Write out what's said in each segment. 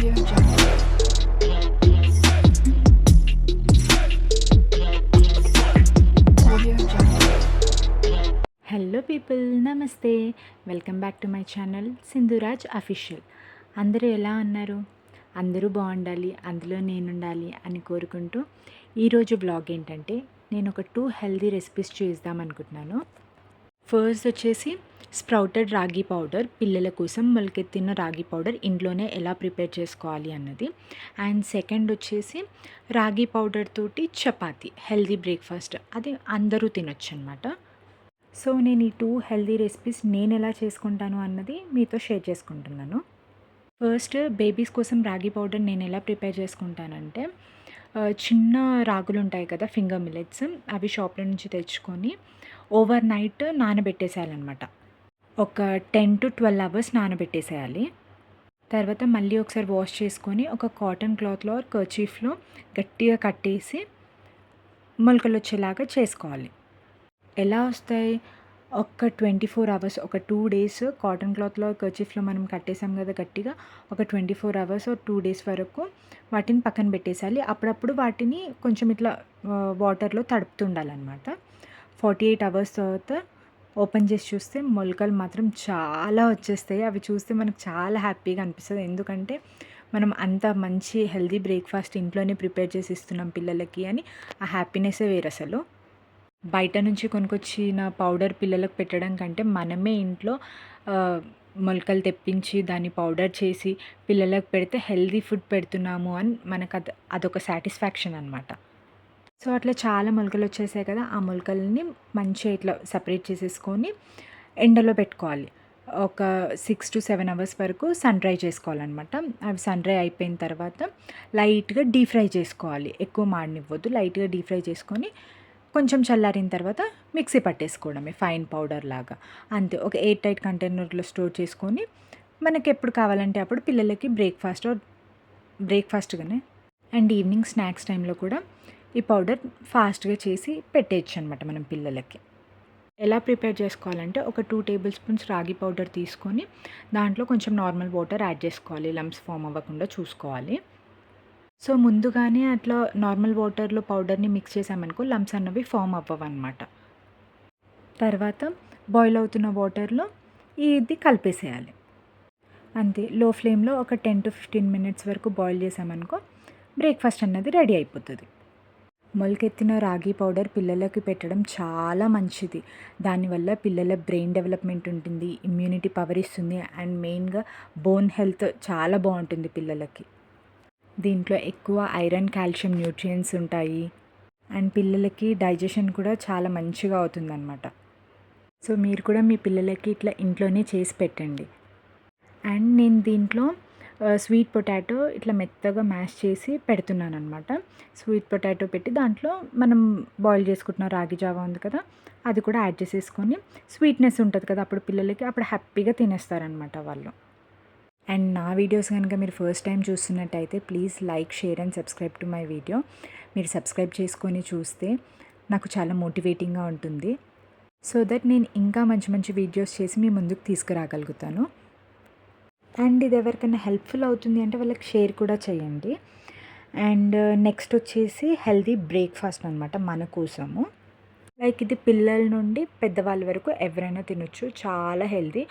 Hello people నమస్తే welcome back to my channel Sindhuraj official అందరూ ఎలా ఉన్నారు? అందరూ బాగుండాలి అందులో నేను ఉండాలి అని కోరుకుంటూ ఈరోజు బ్లాగ్ ఏంటంటే నేను ఒక టూ హెల్దీ రెసిపీస్ చేద్దాం అనుకుంటున్నాను. ఫస్ట్ వచ్చేసి స్ప్రౌటెడ్ రాగి పౌడర్ పిల్లల కోసం మొలకెత్తిన రాగి పౌడర్ ఇంట్లోనే ఎలా ప్రిపేర్ చేసుకోవాలి అన్నది. అండ్ సెకండ్ వచ్చేసి రాగి పౌడర్ తోటి చపాతి హెల్దీ బ్రేక్ఫాస్ట్. అది అందరూ తినొచ్చు అనమాట సో నేను ఈ టూ హెల్దీ రెసిపీస్ నేను ఎలా చేసుకుంటాను అన్నది మీతో షేర్ చేసుకుంటున్నాను. ఫస్ట్ బేబీస్ కోసం రాగి పౌడర్ నేను ఎలా ప్రిపేర్ చేసుకుంటానంటే చిన్న రాగులు ఉంటాయి కదా ఫింగర్ మిల్లెట్స్ అవి షాప్లో నుంచి తెచ్చుకొని ఓవర్ నైట్ నానబెట్టేసేయాలన్నమాట. ఒక టెన్ టు ట్వెల్వ్ అవర్స్ నానబెట్టేసేయాలి. తర్వాత మళ్ళీ ఒకసారి వాష్ చేసుకొని ఒక కాటన్ క్లాత్లో కర్చీఫ్లో గట్టిగా కట్టేసి మొలకలు వచ్చేలాగా చేసుకోవాలి. ఎలా వస్తాయి? ఒక ట్వంటీ ఫోర్ అవర్స్ ఒక టూ డేస్ కాటన్ క్లాత్లో కర్చీఫ్లో మనం కట్టేసాం కదా గట్టిగా ఒక twenty four hours two days వరకు వాటిని పక్కన పెట్టేసాలి అప్పుడప్పుడు వాటిని కొంచెం ఇట్లా వాటర్లో తడుపుతుండాలన్నమాట ఫార్టీ ఎయిట్ అవర్స్ తర్వాత ఓపెన్ చేసి చూస్తే మొలకలు మాత్రం చాలా వచ్చేస్తాయి. అవి చూస్తే మనకు చాలా హ్యాపీగా అనిపిస్తుంది. ఎందుకంటే మనం అంత మంచి హెల్దీ బ్రేక్ఫాస్ట్ ఇంట్లోనే ప్రిపేర్ చేసి ఇస్తున్నాం పిల్లలకి అని ఆ హ్యాపీనెస్సే వేరు అసలు. బయట నుంచి కొనుకొచ్చిన పౌడర్ పిల్లలకు పెట్టడం కంటే మనమే ఇంట్లో మొలకలు తెప్పించి దాన్ని పౌడర్ చేసి పిల్లలకు పెడితే హెల్దీ ఫుడ్ పెడుతున్నాము అని మనకు అది అదొక సాటిస్ఫాక్షన్ అనమాట సో అట్లా చాలా మొలకలు వచ్చేసాయి కదా ఆ మొలకల్ని మంచిగా ఇట్లా సపరేట్ చేసేసుకొని ఎండలో పెట్టుకోవాలి. ఒక సిక్స్ టు సెవెన్ అవర్స్ వరకు సన్ డ్రై చేసుకోవాలన్నమాట. అవి సన్ డ్రై అయిపోయిన తర్వాత లైట్గా డీప్ ఫ్రై చేసుకోవాలి. ఎక్కువ మాడనివ్వద్దు లైట్గా డీప్ ఫ్రై చేసుకొని కొంచెం చల్లారిన తర్వాత మిక్సీ పట్టేసుకోవడమే ఫైన్ పౌడర్ లాగా. అంతే ఒక ఎయిర్ టైట్ కంటైనర్లో స్టోర్ చేసుకొని మనకి ఎప్పుడు కావాలంటే అప్పుడు పిల్లలకి బ్రేక్ఫాస్ట్ బ్రేక్ఫాస్ట్గానే అండ్ ఈవినింగ్ స్నాక్స్ టైంలో కూడా ఈ పౌడర్ ఫాస్ట్గా చేసి పెట్టేయచ్చు అనమాట మనం పిల్లలకి. ఎలా ప్రిపేర్ చేసుకోవాలంటే ఒక two table spoons ragi powder తీసుకొని దాంట్లో కొంచెం నార్మల్ వాటర్ యాడ్ చేసుకోవాలి. లమ్స్ ఫామ్ అవ్వకుండా చూసుకోవాలి. సో ముందుగానే అట్లా నార్మల్ వాటర్లో పౌడర్ని మిక్స్ చేసామనుకో లమ్స్ అన్నవి ఫామ్ అవ్వవు అనమాట తర్వాత బాయిల్ అవుతున్న వాటర్లో ఇది కలిపేసేయాలి. అంతే. లో ఫ్లేమ్లో ఒక టెన్ టు ఫిఫ్టీన్ మినిట్స్ వరకు బాయిల్ చేసామనుకో బ్రేక్ఫాస్ట్ అన్నది రెడీ అయిపోతుంది. మొలకెత్తిన రాగి పౌడర్ పిల్లలకి పెట్టడం చాలా మంచిది. దానివల్ల పిల్లల బ్రెయిన్ డెవలప్మెంట్ ఉంటుంది ఇమ్యూనిటీ పవర్ ఇస్తుంది అండ్ మెయిన్గా బోన్ హెల్త్ చాలా బాగుంటుంది పిల్లలకి. దీంట్లో ఎక్కువ ఐరన్ కాల్షియం న్యూట్రియన్స్ ఉంటాయి అండ్ పిల్లలకి డైజెషన్ కూడా చాలా మంచిగా అవుతుందన్నమాట. సో మీరు కూడా మీ పిల్లలకి ఇట్లా ఇంట్లోనే చేసి పెట్టండి. అండ్ నేను దీంట్లో స్వీట్ పొటాటో ఇట్లా మెత్తగా మ్యాష్ చేసి పెడుతున్నాను అనమాట స్వీట్ పొటాటో పెట్టి దాంట్లో మనం బాయిల్ చేసుకుంటున్న రాగి జావా ఉంది కదా అది కూడా యాడ్ చేసేసుకొని స్వీట్నెస్ ఉంటుంది కదా అప్పుడు పిల్లలకి అప్పుడు హ్యాపీగా తినేస్తారనమాట వాళ్ళు. అండ్ నా వీడియోస్ కనుక మీరు ఫస్ట్ టైం చూస్తున్నట్టయితే please like share and subscribe to my video మీరు సబ్స్క్రైబ్ చేసుకొని చూస్తే నాకు చాలా మోటివేటింగ్గా ఉంటుంది. సో దట్ నేను ఇంకా మంచి మంచి వీడియోస్ చేసి మీ ముందుకు తీసుకురాగలుగుతాను. అండ్ ఇది ఎవరికైనా హెల్ప్ఫుల్ అవుతుంది అంటే వాళ్ళకి షేర్ కూడా చేయండి. అండ్ నెక్స్ట్ వచ్చేసి హెల్దీ బ్రేక్ఫాస్ట్ అనమాట మన కోసము. లైక్ ఇది పిల్లల నుండి పెద్దవాళ్ళ వరకు ఎవరైనా తినొచ్చు. చాలా హెల్దీ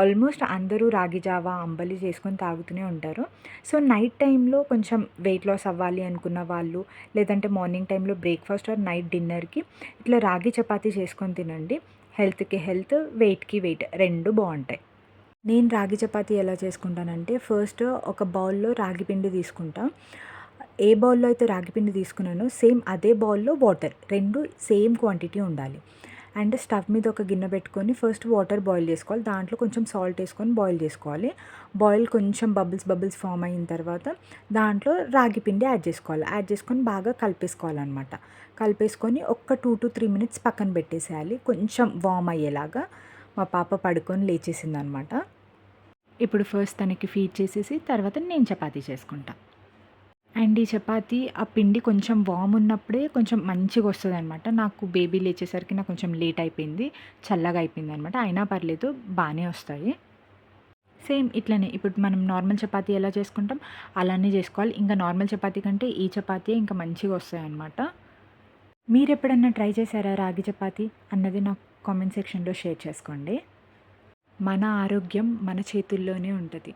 ఆల్మోస్ట్ అందరూ రాగి జావా అంబలి చేసుకొని తాగుతూనే ఉంటారు. సో నైట్ టైంలో కొంచెం వెయిట్ లాస్ అవ్వాలి అనుకున్న వాళ్ళు లేదంటే మార్నింగ్ టైంలో బ్రేక్ఫాస్ట్ ఆర్ నైట్ డిన్నర్కి ఇట్లా రాగి చపాతీ చేసుకొని తినండి. హెల్త్కి హెల్త్ వెయిట్కి వెయిట్ రెండు బాగుంటాయి. నేను రాగి చపాతీ ఎలా చేసుకుంటానంటే ఫస్ట్ ఒక బౌల్లో రాగి పిండి తీసుకుంటాను ఏ బౌల్లో అయితే రాగి పిండి తీసుకున్నానో సేమ్ అదే బౌల్లో వాటర్ రెండు సేమ్ క్వాంటిటీ ఉండాలి. అండ్ స్టవ్ మీద ఒక గిన్నె పెట్టుకొని ఫస్ట్ వాటర్ బాయిల్ చేసుకోవాలి. దాంట్లో కొంచెం సాల్ట్ వేసుకొని బాయిల్ చేసుకోవాలి. బాయిల్ కొంచెం బబుల్స్ బబుల్స్ ఫామ్ అయిన తర్వాత దాంట్లో రాగి పిండి యాడ్ చేసుకోవాలి. యాడ్ చేసుకొని బాగా కలిపేసుకోవాలన్నమాట. కలిపేసుకొని ఒక్క టూ టు త్రీ మినిట్స్ పక్కన పెట్టేసేయాలి. కొంచెం వామ్ అయ్యేలాగా మా పాప పడుకొని లేచేసింది అనమాట ఇప్పుడు ఫస్ట్ తనకి ఫీడ్ చేసేసి తర్వాత నేను చపాతీ చేసుకుంటా. అండ్ ఈ చపాతీ ఆ పిండి కొంచెం వామ్ ఉన్నప్పుడే కొంచెం మంచిగా వస్తుంది అనమాట నాకు బేబీ లేచేసరికి నాకు కొంచెం లేట్ అయిపోయింది చల్లగా అయిపోయింది అనమాట అయినా పర్లేదు బాగానే వస్తాయి. సేమ్ ఇట్లనే ఇప్పుడు మనం నార్మల్ చపాతీ ఎలా చేసుకుంటాం? అలానే చేసుకోవాలి. ఇంకా నార్మల్ చపాతీ కంటే ఈ చపాతీ ఇంకా మంచిగా వస్తాయన్నమాట. మీరు ఎప్పుడన్నా ట్రై చేశారా రాగి చపాతీ? అన్నది నాకు కామెంట్ సెక్షన్లో షేర్ చేసుకోండి. మన ఆరోగ్యం మన చేతుల్లోనే ఉంటుంది.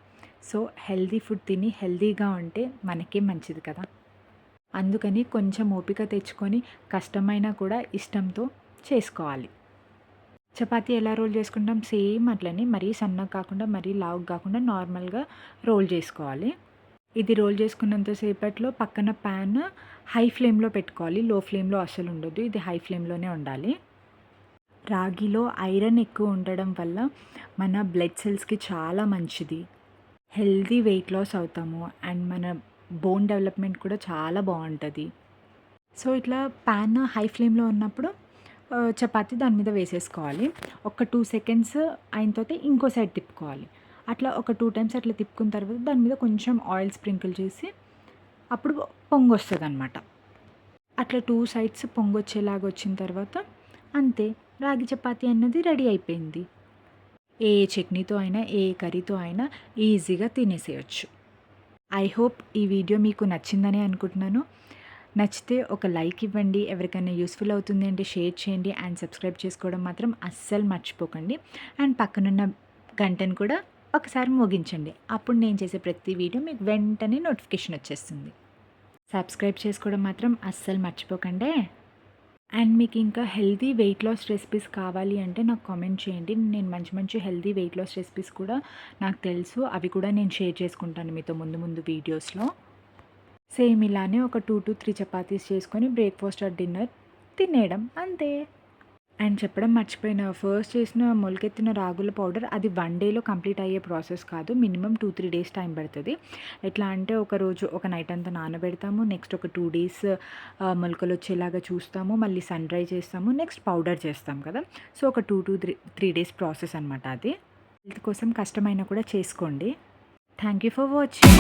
సో హెల్దీ ఫుడ్ తిని హెల్దీగా ఉంటే మనకే మంచిది కదా. అందుకని కొంచెం ఓపిక తెచ్చుకొని కష్టమైనా కూడా ఇష్టంతో చేసుకోవాలి. చపాతీ ఎలా రోల్ చేసుకుంటాం? సేమ్ అట్లనే మరీ సన్నగా కాకుండా మరీ లావు కాకుండా నార్మల్గా రోల్ చేసుకోవాలి. ఇది రోల్ చేసుకున్నంతసేపట్లో పక్కన ప్యాన్ హై ఫ్లేమ్లో పెట్టుకోవాలి. లో ఫ్లేమ్లో అస్సలు ఉండదు ఇది హై ఫ్లేమ్లోనే ఉండాలి. రాగిలో ఐరన్ ఎక్కువ ఉండడం వల్ల మన బ్లడ్ సెల్స్కి చాలా మంచిది. హెల్దీ వెయిట్ లాస్ అవుతాము అండ్ మన బోన్ డెవలప్మెంట్ కూడా చాలా బాగుంటుంది. సో ఇట్లా ప్యాన్ హై ఫ్లేమ్లో ఉన్నప్పుడు చపాతి దాని మీద వేసేసుకోవాలి. ఒక టూ సెకండ్స్ అయిన తర్వాత ఇంకో సైడ్ తిప్పుకోవాలి. అట్లా ఒక టూ టైమ్స్ అట్లా తిప్పుకున్న తర్వాత దాని మీద కొంచెం ఆయిల్ స్ప్రింకిల్ చేసి అప్పుడు పొంగు వస్తుంది అనమాట అట్లా టూ సైడ్స్ పొంగొచ్చేలాగా వచ్చిన తర్వాత అంతే. రాగి చపాతి అన్నది రెడీ అయిపోయింది. ఏ చట్నీతో అయినా ఏ కర్రీతో అయినా ఈజీగా తినేసేయచ్చు. ఐ హోప్ ఈ వీడియో మీకు నచ్చిందని అనుకుంటున్నాను. నచ్చితే ఒక లైక్ ఇవ్వండి. ఎవరికైనా యూస్ఫుల్ అవుతుంది అంటే షేర్ చేయండి అండ్ సబ్స్క్రైబ్ చేసుకోవడం మాత్రం అస్సలు మర్చిపోకండి. అండ్ పక్కనున్న గంటను కూడా ఒకసారి మోగించండి. అప్పుడు నేను చేసే ప్రతి వీడియో మీకు వెంటనే నోటిఫికేషన్ వచ్చేస్తుంది. సబ్స్క్రైబ్ చేసుకోవడం మాత్రం అస్సలు మర్చిపోకండి. అండ్ మీకు ఇంకా హెల్తీ వెయిట్ లాస్ రెసిపీస్ కావాలి అంటే నాకు కామెంట్ చేయండి. నేను మంచి మంచి హెల్తీ వెయిట్ లాస్ రెసిపీస్ కూడా నాకు తెలుసు. అవి కూడా నేను షేర్ చేసుకుంటాను మీతో ముందు ముందు వీడియోస్లో. సేమ్ ఇలానే ఒక టూ టు త్రీ చపాతీస్ చేసుకొని బ్రేక్ఫాస్ట్ ఆర్ డిన్నర్ తినేయడం అంతే. అండ్ చెప్పడం మర్చిపోయిన ఫస్ట్ చేసిన మొలకెత్తిన రాగుల పౌడర్ అది వన్ డేలో కంప్లీట్ అయ్యే ప్రాసెస్ కాదు. Minimum two three days time పడుతుంది. ఎట్లా అంటే ఒక రోజు ఒక నైట్ అంతా నానబెడతాము. నెక్స్ట్ ఒక టూ డేస్ మొలకలు వచ్చేలాగా చూస్తాము. మళ్ళీ సన్ డ్రై చేస్తాము. నెక్స్ట్ పౌడర్ చేస్తాం కదా. సో ఒక two two three three days process అనమాట అది. హెల్త్ కోసం కష్టమైనా కూడా చేసుకోండి. Thank you for watching